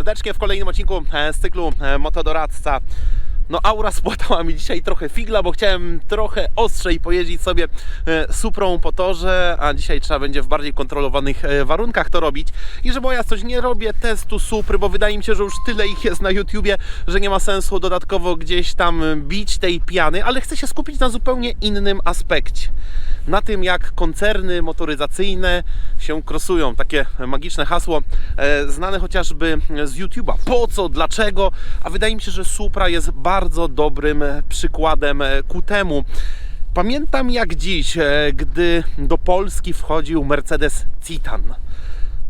serdecznie w kolejnym odcinku e, z cyklu e, Motodoradca. No aura spłatała mi dzisiaj trochę figla, bo chciałem trochę ostrzej pojeździć sobie e, Suprą po torze, a dzisiaj trzeba będzie w bardziej kontrolowanych e, warunkach to robić. I żeby ja coś nie robię testu Supry, bo wydaje mi się, że już tyle ich jest na YouTubie, że nie ma sensu dodatkowo gdzieś tam bić tej piany, ale chcę się skupić na zupełnie innym aspekcie. Na tym, jak koncerny motoryzacyjne się krosują. Takie magiczne hasło, e, znane chociażby z YouTube'a. Po co, dlaczego? A wydaje mi się, że Supra jest bardzo dobrym e, przykładem ku temu. Pamiętam jak dziś, e, gdy do Polski wchodził Mercedes Citan.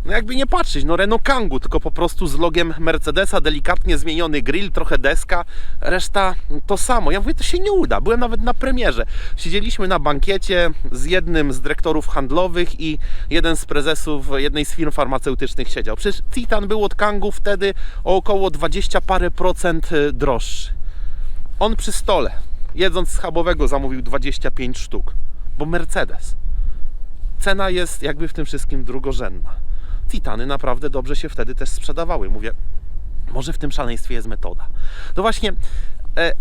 No jakby nie patrzeć, no Renault Kangoo, tylko po prostu z logiem Mercedesa, delikatnie zmieniony grill, trochę deska, reszta to samo. Ja mówię, to się nie uda. Byłem nawet na premierze. Siedzieliśmy na bankiecie z jednym z dyrektorów handlowych i jeden z prezesów jednej z firm farmaceutycznych siedział. Przecież Titan był od Kangoo wtedy o około 20 parę procent droższy. On przy stole, jedząc schabowego, zamówił 25 sztuk, bo Mercedes cena jest jakby w tym wszystkim drugorzędna. Titany naprawdę dobrze się wtedy też sprzedawały. Mówię, może w tym szaleństwie jest metoda. No właśnie, e,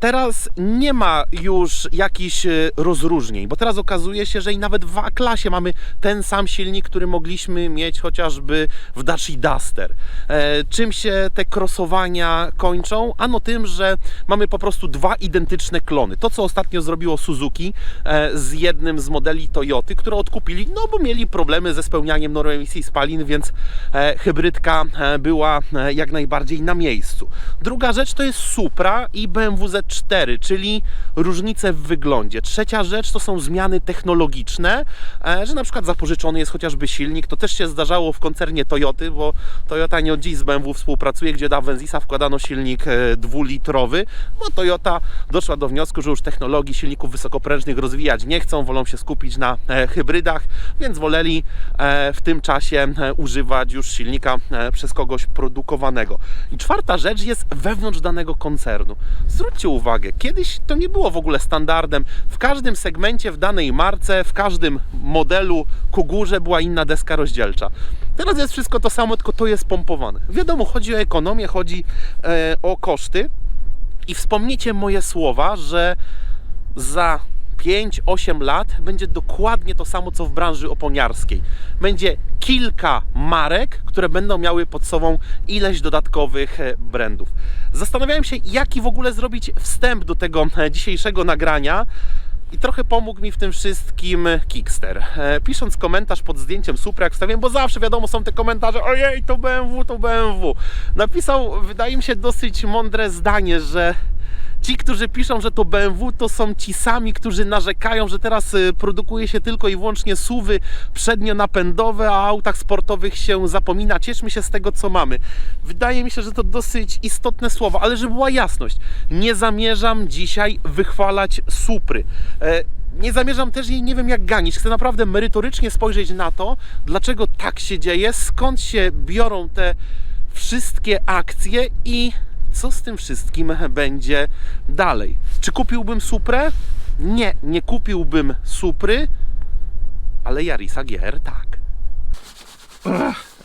teraz nie ma już jakichś e, rozróżnień, bo teraz okazuje się, że i nawet w A-klasie mamy ten sam silnik, który mogliśmy mieć chociażby w Dacia Duster. E, czym się te krosowania kończą? Ano tym, że mamy po prostu dwa identyczne klony. To, co ostatnio zrobiło Suzuki e, z jednym z modeli Toyoty, które odkupili, no bo mieli problemy ze spełnianiem norm emisji spalin, więc e, hybrydka e, była e, jak najbardziej na miejscu. Druga rzecz to jest Supra i BMW Z4, czyli różnice w wyglądzie. Trzecia rzecz to są zmiany technologiczne, e, że na przykład zapożyczony jest chociażby silnik. To też się zdarzało w koncernie Toyoty, bo Toyota nie od dziś z BMW współpracuje, gdzie do Avenzisa wkładano silnik e, dwulitrowy, bo Toyota doszła do wniosku, że już technologii silników wysokoprężnych rozwijać nie chcą, wolą się skupić na e, hybrydach, więc woleli w tym czasie używać już silnika przez kogoś produkowanego. I czwarta rzecz jest wewnątrz danego koncernu. Zwróćcie uwagę, kiedyś to nie było w ogóle standardem. W każdym segmencie, w danej marce, w każdym modelu ku górze była inna deska rozdzielcza. Teraz jest wszystko to samo, tylko to jest pompowane. Wiadomo, chodzi o ekonomię, chodzi e, o koszty. I wspomnijcie moje słowa, że za 5-8 lat będzie dokładnie to samo, co w branży oponiarskiej. Będzie kilka marek, które będą miały pod sobą ileś dodatkowych e, brandów. Zastanawiałem się, jaki w ogóle zrobić wstęp do tego e, dzisiejszego nagrania. I trochę pomógł mi w tym wszystkim Kickster. E, Pisząc komentarz pod zdjęciem Supra, jak wstawiłem, bo zawsze wiadomo są te komentarze, ojej, to BMW, to BMW. Napisał, wydaje mi się, dosyć mądre zdanie, że ci, którzy piszą, że to BMW, to są ci sami, którzy narzekają, że teraz y, produkuje się tylko i wyłącznie suwy przednionapędowe, a autach sportowych się zapomina. Cieszmy się z tego, co mamy. Wydaje mi się, że to dosyć istotne słowo, ale żeby była jasność, nie zamierzam dzisiaj wychwalać Supry. E, nie zamierzam też jej nie wiem jak ganić. Chcę naprawdę merytorycznie spojrzeć na to, dlaczego tak się dzieje, skąd się biorą te wszystkie akcje i co z tym wszystkim będzie dalej. Czy kupiłbym Suprę? Nie, nie kupiłbym Supry, ale Yarisa GR tak.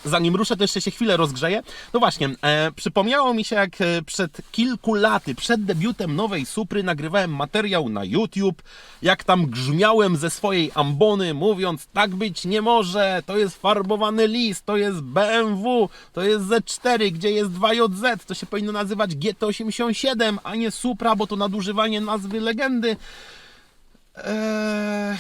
Zanim ruszę, to jeszcze się chwilę rozgrzeję. No właśnie, e, przypomniało mi się, jak e, przed kilku laty, przed debiutem nowej Supry, nagrywałem materiał na YouTube, jak tam grzmiałem ze swojej ambony, mówiąc, tak być nie może, to jest farbowany list, to jest BMW, to jest Z4, gdzie jest 2JZ, to się powinno nazywać GT87, a nie Supra, bo to nadużywanie nazwy legendy. Eee,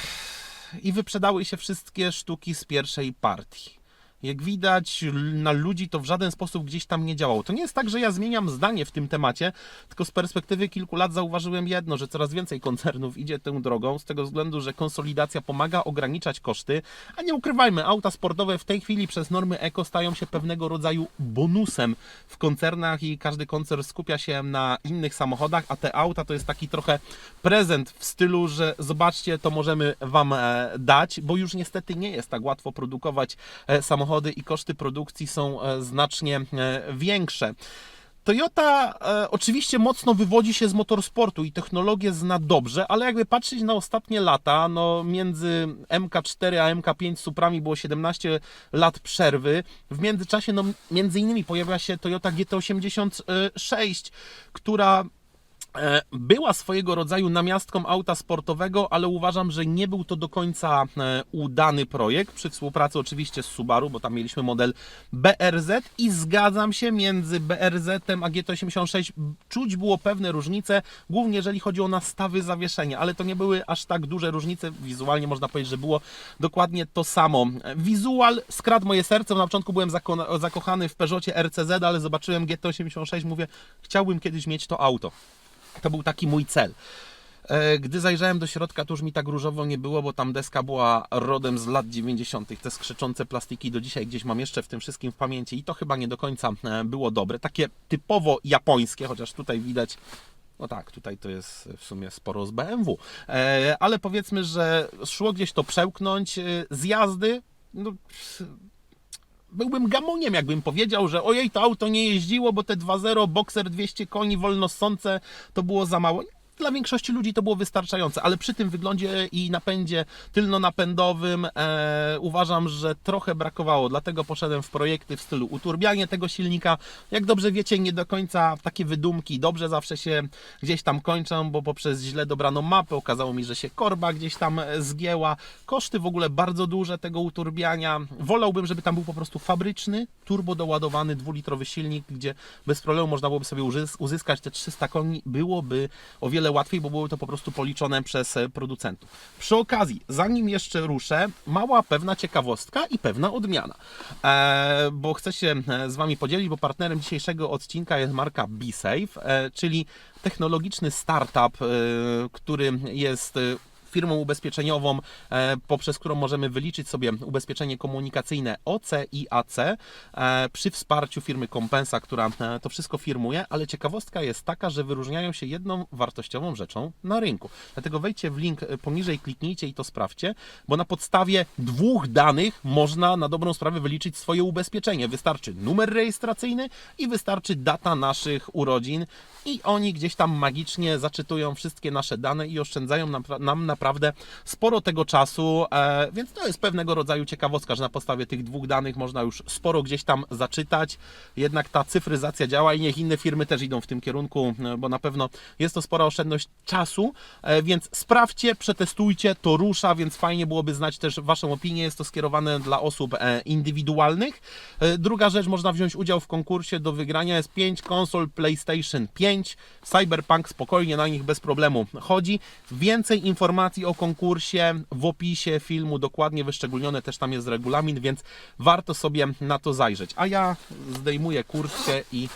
I wyprzedały się wszystkie sztuki z pierwszej partii. Jak widać, na ludzi to w żaden sposób gdzieś tam nie działało. To nie jest tak, że ja zmieniam zdanie w tym temacie, tylko z perspektywy kilku lat zauważyłem jedno, że coraz więcej koncernów idzie tą drogą, z tego względu, że konsolidacja pomaga ograniczać koszty, a nie ukrywajmy, auta sportowe w tej chwili przez normy eko stają się pewnego rodzaju bonusem w koncernach i każdy koncern skupia się na innych samochodach, a te auta to jest taki trochę prezent w stylu, że zobaczcie, to możemy Wam e, dać, bo już niestety nie jest tak łatwo produkować e, samochody i koszty produkcji są e, znacznie e, większe. Toyota e, oczywiście mocno wywodzi się z motorsportu i technologię zna dobrze, ale jakby patrzeć na ostatnie lata, no między MK4 a MK5 Suprami było 17 lat przerwy. W międzyczasie no między innymi pojawia się Toyota GT86, która E, Była swojego rodzaju namiastką auta sportowego, ale uważam, że nie był to do końca e, udany projekt. Przy współpracy oczywiście z Subaru, bo tam mieliśmy model BRZ i zgadzam się, między BRZ a GT86 czuć było pewne różnice, głównie jeżeli chodzi o nastawy zawieszenia, ale to nie były aż tak duże różnice. Wizualnie można powiedzieć, że było dokładnie to samo. Wizual skradł moje serce. Na początku byłem zako- zakochany w Peugeotie RCZ, ale zobaczyłem GT86, mówię, chciałbym kiedyś mieć to auto. To był taki mój cel. E, Gdy zajrzałem do środka, to już mi tak różowo nie było, bo tam deska była rodem z lat 90. Te skrzyczące plastiki do dzisiaj gdzieś mam jeszcze w tym wszystkim w pamięci i to chyba nie do końca e, było dobre. Takie typowo japońskie, chociaż tutaj widać no tak, tutaj to jest w sumie sporo z BMW, e, ale powiedzmy, że szło gdzieś to przełknąć z jazdy. No, byłbym gamoniem, jakbym powiedział, że ojej, to auto nie jeździło, bo te 2.0, Boxer 200 koni, wolnosące, to było za mało. Dla większości ludzi to było wystarczające, ale przy tym wyglądzie i napędzie tylno-napędowym e, uważam, że trochę brakowało. Dlatego poszedłem w projekty w stylu uturbianie tego silnika. Jak dobrze wiecie, nie do końca takie wydumki dobrze zawsze się gdzieś tam kończą, bo poprzez źle dobraną mapę okazało mi, że się korba gdzieś tam e, zgięła. Koszty w ogóle bardzo duże tego uturbiania. Wolałbym, żeby tam był po prostu fabryczny, turbo doładowany, dwulitrowy silnik, gdzie bez problemu można byłoby sobie uzys- uzyskać te 300 koni. Byłoby o wiele łatwiej, bo byłoby to po prostu policzone przez e, producentów. Przy okazji, zanim jeszcze ruszę, mała pewna ciekawostka i pewna odmiana. E, bo chcę się e, z Wami podzielić, bo partnerem dzisiejszego odcinka jest marka BeSafe, e, czyli technologiczny startup, e, który jest e, firmą ubezpieczeniową, e, poprzez którą możemy wyliczyć sobie ubezpieczenie komunikacyjne OC i AC e, przy wsparciu firmy Compensa, która e, to wszystko firmuje, ale ciekawostka jest taka, że wyróżniają się jedną wartościową rzeczą na rynku. Dlatego wejdźcie w link poniżej, kliknijcie i to sprawdźcie, bo na podstawie dwóch danych można na dobrą sprawę wyliczyć swoje ubezpieczenie. Wystarczy numer rejestracyjny i wystarczy data naszych urodzin i oni gdzieś tam magicznie zaczytują wszystkie nasze dane i oszczędzają nam, nam naprawdę sporo tego czasu, e, więc to jest pewnego rodzaju ciekawostka, że na podstawie tych dwóch danych można już sporo gdzieś tam zaczytać. Jednak ta cyfryzacja działa i niech inne firmy też idą w tym kierunku, e, bo na pewno jest to spora oszczędność czasu, e, więc sprawdźcie, przetestujcie, to rusza, więc fajnie byłoby znać też Waszą opinię. Jest to skierowane dla osób indywidualnych. Druga rzecz, można wziąć udział w konkursie do wygrania jest 5 konsol PlayStation 5. Cyberpunk spokojnie na nich bez problemu chodzi. Więcej informacji o konkursie w opisie filmu, dokładnie wyszczególnione też tam jest regulamin, więc warto sobie na to zajrzeć. A ja zdejmuję kurtkę i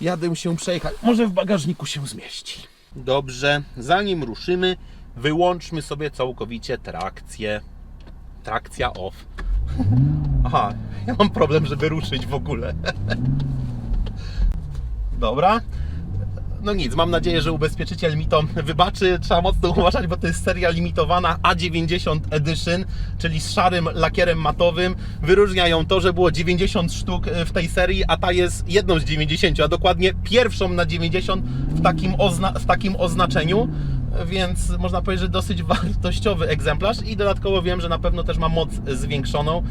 jadę się przejechać. Może w bagażniku się zmieści. Dobrze, zanim ruszymy, wyłączmy sobie całkowicie trakcję. Trakcja off. Aha, ja mam problem, żeby ruszyć w ogóle. Dobra. No nic, mam nadzieję, że ubezpieczyciel mi to wybaczy. Trzeba mocno uważać, bo to jest seria limitowana A90 Edition, czyli z szarym lakierem matowym. Wyróżnia ją to, że było 90 sztuk w tej serii, a ta jest jedną z 90, a dokładnie pierwszą na 90 w takim, ozna- w takim oznaczeniu. Więc można powiedzieć, że dosyć wartościowy egzemplarz i dodatkowo wiem, że na pewno też ma moc zwiększoną.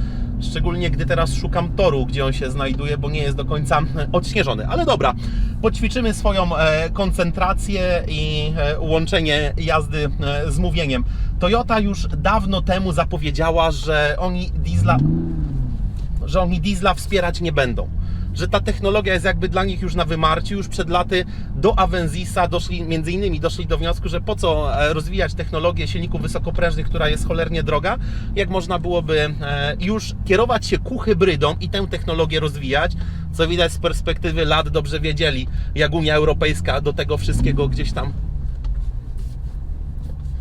Szczególnie gdy teraz szukam toru, gdzie on się znajduje, bo nie jest do końca odśnieżony. Ale dobra, poćwiczymy swoją e, koncentrację i e, łączenie jazdy e, z mówieniem. Toyota już dawno temu zapowiedziała, że oni diesla, że oni diesla wspierać nie będą. Że ta technologia jest jakby dla nich już na wymarciu. Już przed laty do Avenzisa doszli, między innymi doszli do wniosku, że po co e, rozwijać technologię silników wysokoprężnych, która jest cholernie droga, jak można byłoby e, już kierować się ku hybrydom i tę technologię rozwijać. Co widać z perspektywy lat dobrze wiedzieli, jak Unia Europejska do tego wszystkiego gdzieś tam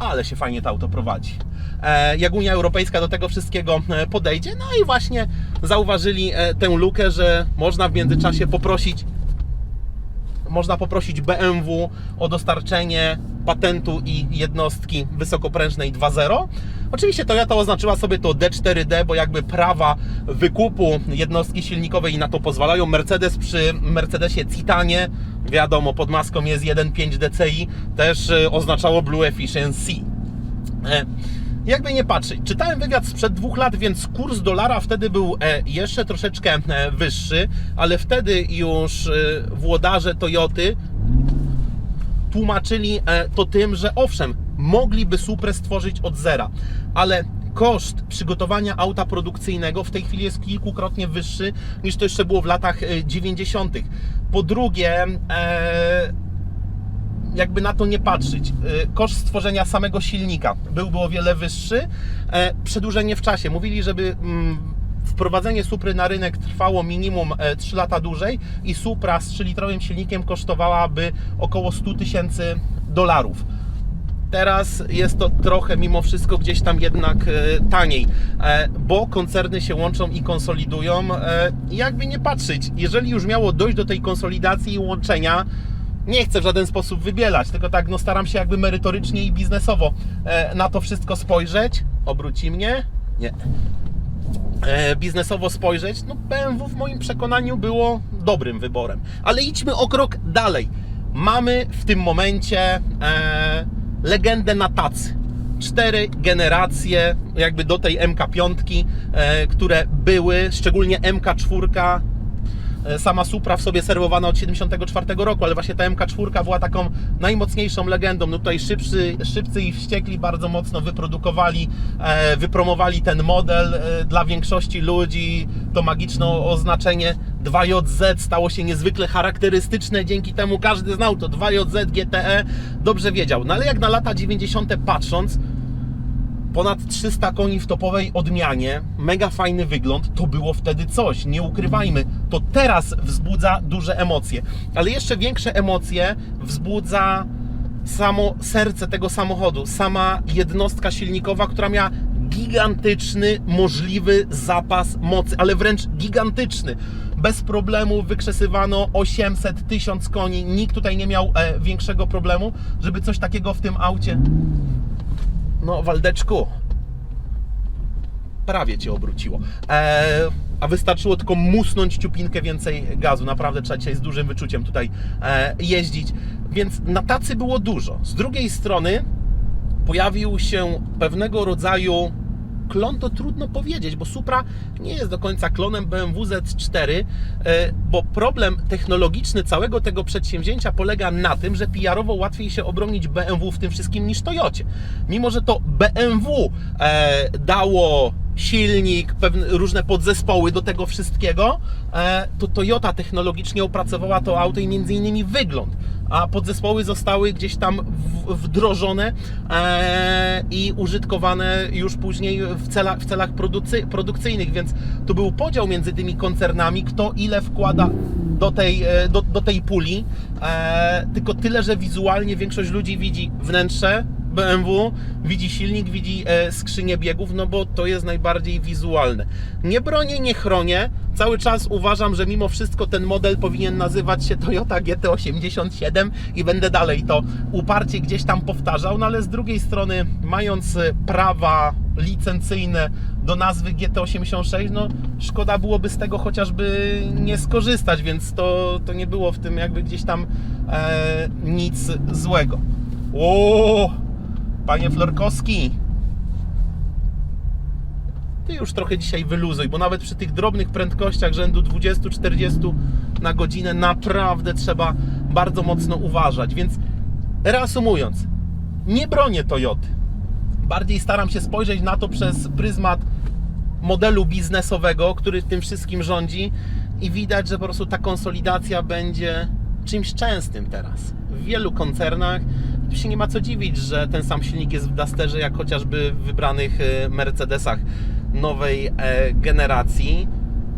ale się fajnie to auto prowadzi. E, Jak Unia Europejska do tego wszystkiego e, podejdzie, no i właśnie zauważyli e, tę lukę, że można w międzyczasie poprosić można poprosić BMW o dostarczenie patentu i jednostki wysokoprężnej 2.0. Oczywiście Toyota oznaczyła sobie to D4D, bo jakby prawa wykupu jednostki silnikowej na to pozwalają. Mercedes przy Mercedesie Citanie, wiadomo, pod maską jest 1.5 DCI, też e, oznaczało Blue Efficiency. E, Jakby nie patrzeć, czytałem wywiad sprzed dwóch lat, więc kurs dolara wtedy był e, jeszcze troszeczkę e, wyższy, ale wtedy już e, włodarze Toyoty tłumaczyli to tym, że owszem, mogliby Suprę stworzyć od zera, ale koszt przygotowania auta produkcyjnego w tej chwili jest kilkukrotnie wyższy niż to jeszcze było w latach e, 90. Po drugie, e, jakby na to nie patrzeć, y, koszt stworzenia samego silnika byłby o wiele wyższy. E, Przedłużenie w czasie. Mówili, żeby mm, wprowadzenie Supry na rynek trwało minimum e, 3 lata dłużej i Supra z 3-litrowym silnikiem kosztowałaby około 100 tysięcy dolarów. Teraz jest to trochę mimo wszystko gdzieś tam jednak e, taniej, e, bo koncerny się łączą i konsolidują. E, Jakby nie patrzeć, jeżeli już miało dojść do tej konsolidacji i łączenia, nie chcę w żaden sposób wybielać, tylko tak no, staram się jakby merytorycznie i biznesowo na to wszystko spojrzeć. Obróci mnie? Nie. Biznesowo spojrzeć, no BMW w moim przekonaniu było dobrym wyborem. Ale idźmy o krok dalej. Mamy w tym momencie legendę na tacy. Cztery generacje, jakby do tej MK5, e, które były, szczególnie MK4, E, sama Supra w sobie serwowana od 74 roku, ale właśnie ta MK4 była taką najmocniejszą legendą. No tutaj szybcy, szybcy i wściekli bardzo mocno wyprodukowali, e, wypromowali ten model e, dla większości ludzi. To magiczne oznaczenie 2JZ stało się niezwykle charakterystyczne, dzięki temu każdy znał to 2JZ GTE, dobrze wiedział. No ale jak na lata 90 patrząc, ponad 300 koni w topowej odmianie, mega fajny wygląd, to było wtedy coś, nie ukrywajmy. To teraz wzbudza duże emocje, ale jeszcze większe emocje wzbudza samo serce tego samochodu, sama jednostka silnikowa, która miała gigantyczny, możliwy zapas mocy, ale wręcz gigantyczny. Bez problemu wykrzesywano 800 1000 koni. Nikt tutaj nie miał e, większego problemu, żeby coś takiego w tym aucie no, Waldeczku, prawie cię obróciło. Eee, a wystarczyło tylko musnąć ciupinkę więcej gazu. Naprawdę trzeba dzisiaj z dużym wyczuciem tutaj e, jeździć. Więc na tacy było dużo. Z drugiej strony pojawił się pewnego rodzaju klon, to trudno powiedzieć, bo Supra nie jest do końca klonem BMW Z4, e, bo problem technologiczny całego tego przedsięwzięcia polega na tym, że PR-owo łatwiej się obronić BMW w tym wszystkim niż Toyocie. Mimo, że to BMW e, dało silnik, pewne różne podzespoły do tego wszystkiego, e, to Toyota technologicznie opracowała to auto i między innymi wygląd, a podzespoły zostały gdzieś tam wdrożone e, i użytkowane już później w celach, w celach produkcyjnych, więc tu był podział między tymi koncernami, kto ile wkłada do tej, e, do, do tej puli, e, tylko tyle, że wizualnie większość ludzi widzi wnętrze, BMW, widzi silnik, widzi e, skrzynię biegów, no bo to jest najbardziej wizualne. Nie bronię, nie chronię. Cały czas uważam, że mimo wszystko ten model powinien nazywać się Toyota GT87 i będę dalej to uparcie gdzieś tam powtarzał, no ale z drugiej strony, mając e, prawa licencyjne do nazwy GT86, no szkoda byłoby z tego chociażby nie skorzystać, więc to, to nie było w tym jakby gdzieś tam e, nic złego. Panie Florkowski, ty już trochę dzisiaj wyluzuj, bo nawet przy tych drobnych prędkościach rzędu 20-40 na godzinę naprawdę trzeba bardzo mocno uważać. Więc reasumując, nie bronię Toyoty. Bardziej staram się spojrzeć na to przez pryzmat modelu biznesowego, który tym wszystkim rządzi i widać, że po prostu ta konsolidacja będzie czymś częstym teraz. W wielu koncernach się nie ma co dziwić, że ten sam silnik jest w Dusterze, jak chociażby w wybranych e, Mercedesach nowej e, generacji.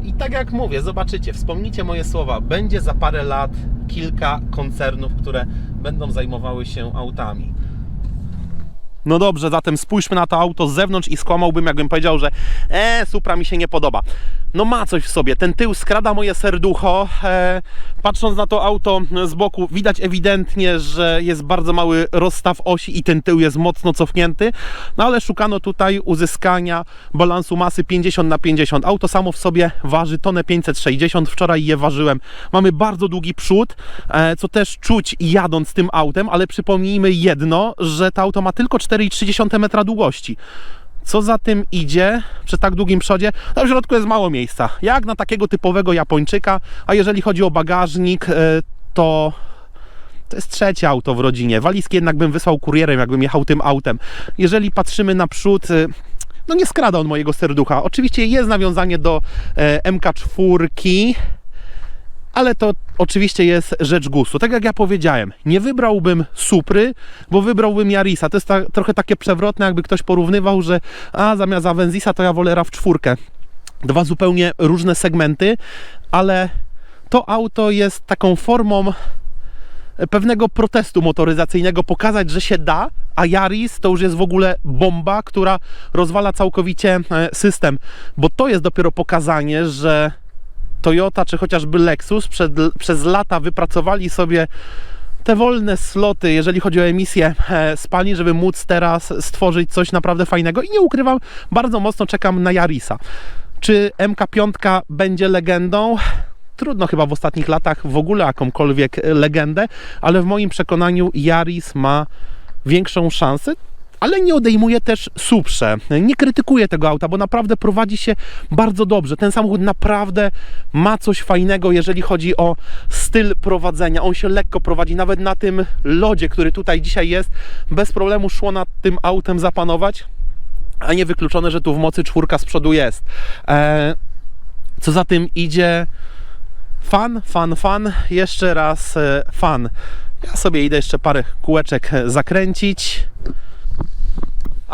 I tak jak mówię, zobaczycie, wspomnijcie moje słowa, będzie za parę lat kilka koncernów, które będą zajmowały się autami. No dobrze, zatem spójrzmy na to auto z zewnątrz i skłamałbym, jakbym powiedział, że e, Supra mi się nie podoba. No ma coś w sobie. Ten tył skrada moje serducho. E, patrząc na to auto z boku, widać ewidentnie, że jest bardzo mały rozstaw osi i ten tył jest mocno cofnięty. No ale szukano tutaj uzyskania balansu masy 50 na 50. Auto samo w sobie waży tonę 560. Wczoraj je ważyłem. Mamy bardzo długi przód, e, co też czuć jadąc tym autem, ale przypomnijmy jedno, że to auto ma tylko 4,3 metra długości. Co za tym idzie przy tak długim przodzie? No w środku jest mało miejsca, jak na takiego typowego Japończyka, a jeżeli chodzi o bagażnik, e, to to jest trzecie auto w rodzinie. Walizki jednak bym wysłał kurierem, jakbym jechał tym autem. Jeżeli patrzymy na przód, e, no nie skrada on mojego serducha. Oczywiście jest nawiązanie do e, MK4, ale to oczywiście jest rzecz gustu. Tak jak ja powiedziałem, nie wybrałbym Supry, bo wybrałbym Yarisa. To jest ta, trochę takie przewrotne, jakby ktoś porównywał, że a zamiast Avenzisa to ja wolę RAV4. Dwa zupełnie różne segmenty, ale to auto jest taką formą pewnego protestu motoryzacyjnego, pokazać, że się da, a Yaris to już jest w ogóle bomba, która rozwala całkowicie e, system, bo to jest dopiero pokazanie, że Toyota czy chociażby Lexus przed, przez lata wypracowali sobie te wolne sloty, jeżeli chodzi o emisję e, spalin, żeby móc teraz stworzyć coś naprawdę fajnego i nie ukrywam, bardzo mocno czekam na Yarisa. Czy MK5 będzie legendą? Trudno chyba w ostatnich latach w ogóle jakąkolwiek legendę, ale w moim przekonaniu Yaris ma większą szansę ale nie odejmuje też Suprze. Nie krytykuję tego auta, bo naprawdę prowadzi się bardzo dobrze. Ten samochód naprawdę ma coś fajnego, jeżeli chodzi o styl prowadzenia. On się lekko prowadzi, nawet na tym lodzie, który tutaj dzisiaj jest, bez problemu szło nad tym autem zapanować, a nie wykluczone, że tu w mocy czwórka z przodu jest. Eee, co za tym idzie, fan, fan, fan, jeszcze raz e, fan. Ja sobie idę jeszcze parę kółeczek zakręcić.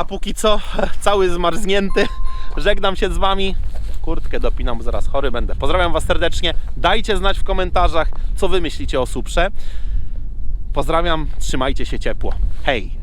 A póki co, cały zmarznięty, żegnam się z Wami. Kurtkę dopinam, bo zaraz chory będę. Pozdrawiam Was serdecznie. Dajcie znać w komentarzach, co Wy myślicie o Suprze. Pozdrawiam, trzymajcie się ciepło. Hej!